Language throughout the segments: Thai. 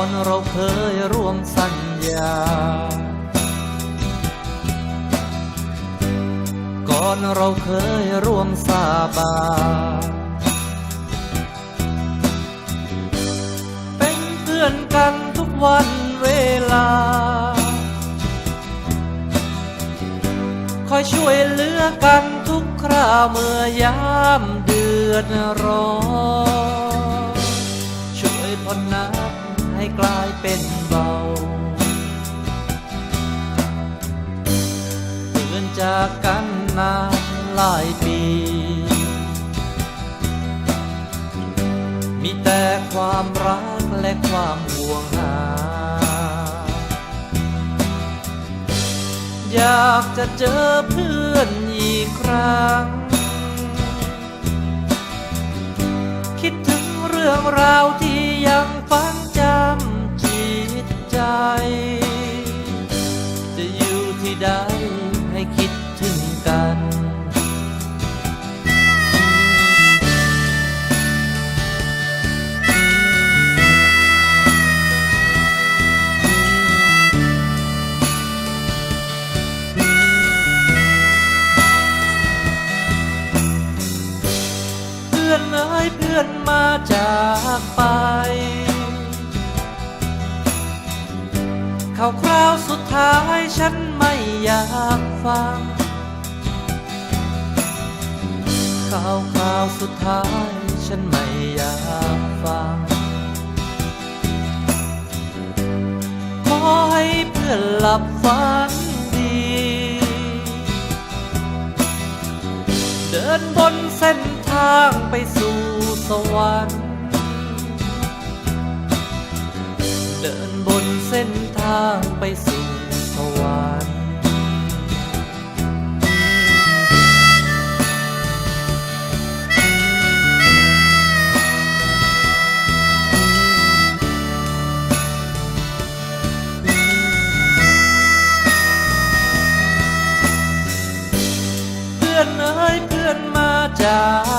่อนเร่วมสัญญา ก่อนเราเคยร่วมสาบานเป็นเพื่อนกันทุกวันเวลา คอยช่วยเหลือกันทุกคราเมื่อยามเดือดร้อน จากกันนานหลายปี มีแต่ความรักและความห่วงหา อยากจะเจอเพื่อนอีกครั้ง คิดถึงเรื่องราวที่ยัง จากไป ข่าวคราวสุดท้ายฉันไม่อยากฟัง ข่าวคราวสุดท้ายฉันไม่อยากฟัง ขอให้เพื่อนหลับฝันดี เดินบนเส้นทางไปสู่ สวรรค์เดินบนเส้นทางไปสู่สวรรค์เพื่อนเอ้ยเพื่อนมาจาก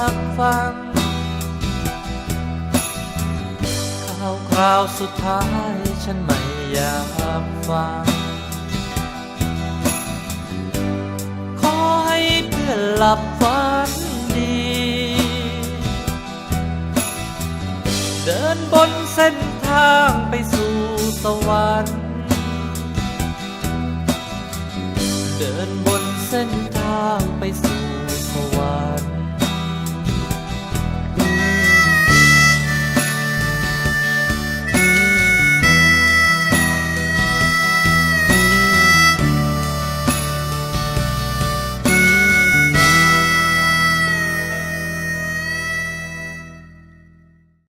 ากฟังข่าวคราวสุดท้ายฉันไม่อยากฟัง ขอให้เพื่อนหลับฝันดี เดินบนเส้นทางไปสู่สวรรค์ เดินบนเส้นทางไปสู่